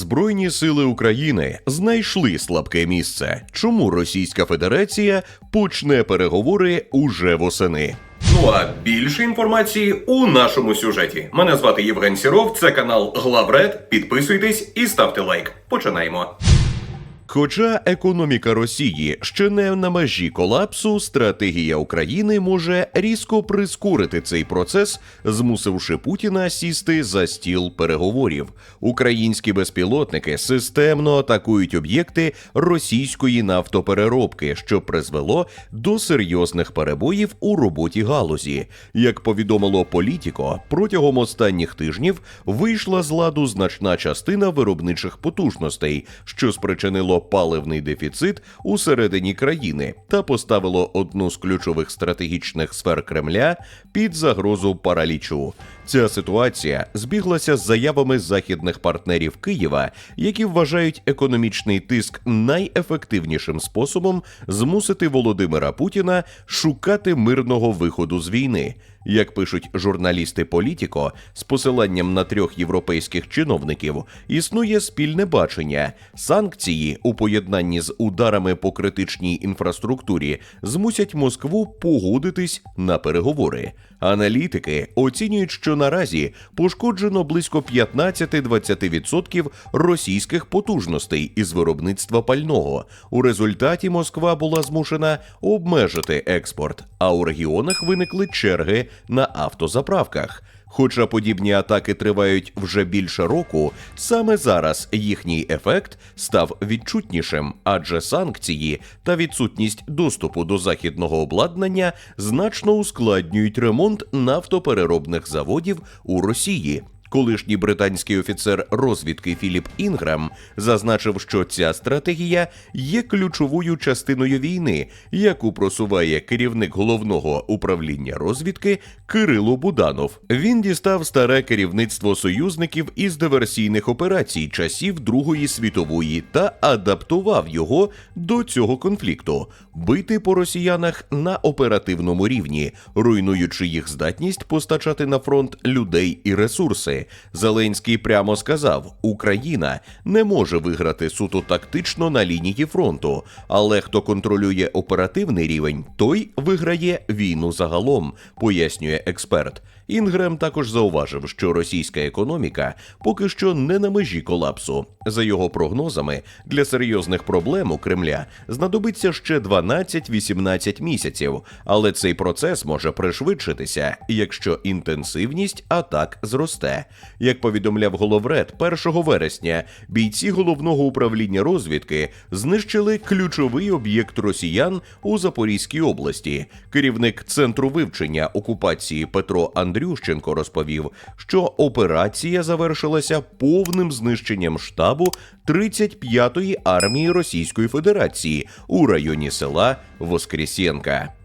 Збройні сили України знайшли слабке місце. Чому Російська Федерація почне переговори уже восени? Ну а більше інформації у нашому сюжеті. Мене звати Євген Сіров, це канал Главред. Підписуйтесь і ставте лайк. Починаємо. Хоча економіка Росії ще не на межі колапсу, стратегія України може різко прискорити цей процес, змусивши Путіна сісти за стіл переговорів. Українські безпілотники системно атакують об'єкти російської нафтопереробки, що призвело до серйозних перебоїв у роботі галузі. Як повідомило Політіко, протягом останніх тижнів вийшла з ладу значна частина виробничих потужностей, що спричинило паливний дефіцит у середині країни та поставило одну з ключових стратегічних сфер Кремля під загрозу паралічу. Ця ситуація збіглася з заявами західних партнерів Києва, які вважають економічний тиск найефективнішим способом змусити Володимира Путіна шукати мирного виходу з війни. Як пишуть журналісти Політіко, з посиланням на трьох європейських чиновників існує спільне бачення. Санкції у поєднанні з ударами по критичній інфраструктурі змусять Москву погодитись на переговори. Аналітики оцінюють, що наразі пошкоджено близько 15-20% російських потужностей із виробництва пального. У результаті Москва була змушена обмежити експорт, а у регіонах виникли черги на автозаправках. Хоча подібні атаки тривають вже більше року, саме зараз їхній ефект став відчутнішим, адже санкції та відсутність доступу до західного обладнання значно ускладнюють ремонт нафтопереробних заводів у Росії. Колишній британський офіцер розвідки Філіп Інграм зазначив, що ця стратегія є ключовою частиною війни, яку просуває керівник головного управління розвідки Кирило Буданов. Він дістав старе керівництво союзників із диверсійних операцій часів Другої світової та адаптував його до цього конфлікту, бити по росіянах на оперативному рівні, руйнуючи їх здатність постачати на фронт людей і ресурси. Зеленський прямо сказав: Україна не може виграти суто тактично на лінії фронту, але хто контролює оперативний рівень, той виграє війну загалом, пояснює експерт. Інгрем також зауважив, що російська економіка поки що не на межі колапсу. За його прогнозами, для серйозних проблем у Кремля знадобиться ще 12-18 місяців, але цей процес може пришвидшитися, якщо інтенсивність атак зросте. Як повідомляв головред, 1 вересня бійці головного управління розвідки знищили ключовий об'єкт росіян у Запорізькій області. Керівник центру вивчення окупації Петро Андрющенко розповів, що операція завершилася повним знищенням штабу 35-ї армії Російської Федерації у районі села Воскресенка.